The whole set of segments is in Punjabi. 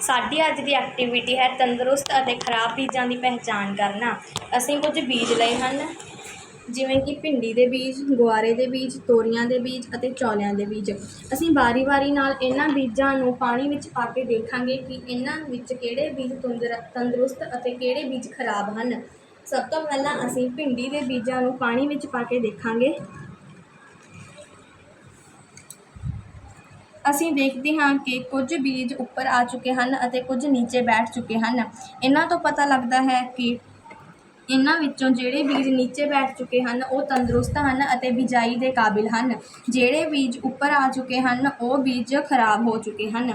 ਸਾਡੀ ਅੱਜ ਦੀ ਐਕਟੀਵਿਟੀ ਹੈ ਤੰਦਰੁਸਤ ਅਤੇ ਖਰਾਬ ਬੀਜਾਂ ਦੀ ਪਹਿਚਾਣ ਕਰਨਾ। ਅਸੀਂ ਕੁਝ ਬੀਜ ਲਏ ਹਨ, ਜਿਵੇਂ ਕਿ ਭਿੰਡੀ ਦੇ ਬੀਜ, ਗੁਆਰੇ ਦੇ ਬੀਜ, ਤੋਰੀਆਂ ਦੇ ਬੀਜ ਅਤੇ ਚੌਲਿਆਂ ਦੇ ਬੀਜ। ਅਸੀਂ ਵਾਰੀ-ਵਾਰੀ ਨਾਲ ਇਹਨਾਂ ਬੀਜਾਂ ਨੂੰ ਪਾਣੀ ਵਿੱਚ ਪਾ ਕੇ ਦੇਖਾਂਗੇ ਕਿ ਇਹਨਾਂ ਵਿੱਚ ਕਿਹੜੇ ਬੀਜ ਤੁੰਦਰ, ਤੰਦਰੁਸਤ ਅਤੇ ਕਿਹੜੇ ਬੀਜ ਖਰਾਬ ਹਨ। ਸਭ ਤੋਂ ਪਹਿਲਾਂ ਅਸੀਂ ਭਿੰਡੀ ਦੇ ਬੀਜਾਂ ਨੂੰ ਪਾਣੀ ਵਿੱਚ ਪਾ ਕੇ ਦੇਖਾਂਗੇ। ਅਸੀਂ ਦੇਖਦੇ ਹਾਂ ਕਿ ਕੁਝ ਬੀਜ ਉੱਪਰ ਆ ਚੁੱਕੇ ਹਨ ਅਤੇ ਕੁਝ ਨੀਚੇ ਬੈਠ ਚੁੱਕੇ ਹਨ। ਇਹਨਾਂ ਤੋਂ ਪਤਾ ਲੱਗਦਾ ਹੈ ਕਿ ਇਹਨਾਂ ਵਿੱਚੋਂ ਜਿਹੜੇ ਬੀਜ ਨੀਚੇ ਬੈਠ ਚੁੱਕੇ ਹਨ, ਉਹ ਤੰਦਰੁਸਤ ਹਨ ਅਤੇ ਬਿਜਾਈ ਦੇ ਕਾਬਿਲ ਹਨ। ਜਿਹੜੇ ਬੀਜ ਉੱਪਰ ਆ ਚੁੱਕੇ ਹਨ, ਉਹ ਬੀਜ ਖਰਾਬ ਹੋ ਚੁੱਕੇ ਹਨ।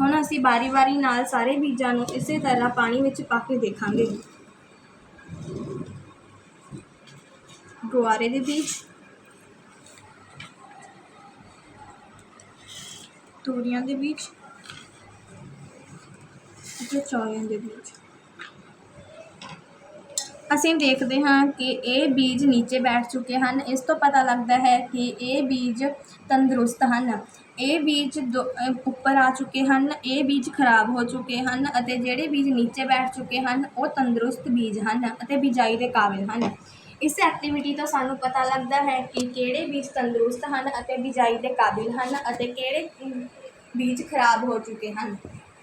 ਹੁਣ ਅਸੀਂ ਵਾਰੀ-ਵਾਰੀ ਨਾਲ ਸਾਰੇ ਬੀਜਾਂ ਨੂੰ ਇਸੇ ਤਰ੍ਹਾਂ ਪਾਣੀ ਵਿੱਚ ਪਾ ਕੇ ਦੇਖਾਂਗੇ। ਗੁਆਰੇ ਦੇ ਬੀਜ। ਤੋਰੀਆਂ ਦੇ ਬੀਜ ਅਤੇ ਚੌਲਿਆਂ ਦੇ ਬੀਜ ਅਸੀਂ ਦੇਖਦੇ ਹਾਂ ਕਿ ਇਹ ਬੀਜ ਨੀਚੇ ਬੈਠ ਚੁੱਕੇ ਹਨ। ਇਸ ਤੋਂ ਪਤਾ ਲੱਗਦਾ ਹੈ ਕਿ ਇਹ ਬੀਜ ਤੰਦਰੁਸਤ ਹਨ। ਇਹ ਬੀਜ ਦੋ ਉੱਪਰ ਆ ਚੁੱਕੇ ਹਨ। ਇਹ ਬੀਜ ਖਰਾਬ ਹੋ ਚੁੱਕੇ ਹਨ ਅਤੇ ਜਿਹੜੇ ਬੀਜ ਨੀਚੇ ਬੈਠ ਚੁੱਕੇ ਹਨ, ਉਹ ਤੰਦਰੁਸਤ ਬੀਜ ਹਨ ਅਤੇ ਬਿਜਾਈ ਦੇ ਕਾਬਿਲ ਹਨ। ਇਸ ਐਕਟੀਵਿਟੀ ਤੋਂ ਸਾਨੂੰ ਪਤਾ ਲੱਗਦਾ ਹੈ ਕਿ ਕਿਹੜੇ ਬੀਜ ਤੰਦਰੁਸਤ ਹਨ ਅਤੇ ਬਿਜਾਈ ਦੇ ਕਾਬਿਲ ਹਨ ਅਤੇ ਕਿਹੜੇ ਬੀਜ ਖਰਾਬ ਹੋ ਚੁੱਕੇ ਹਨ।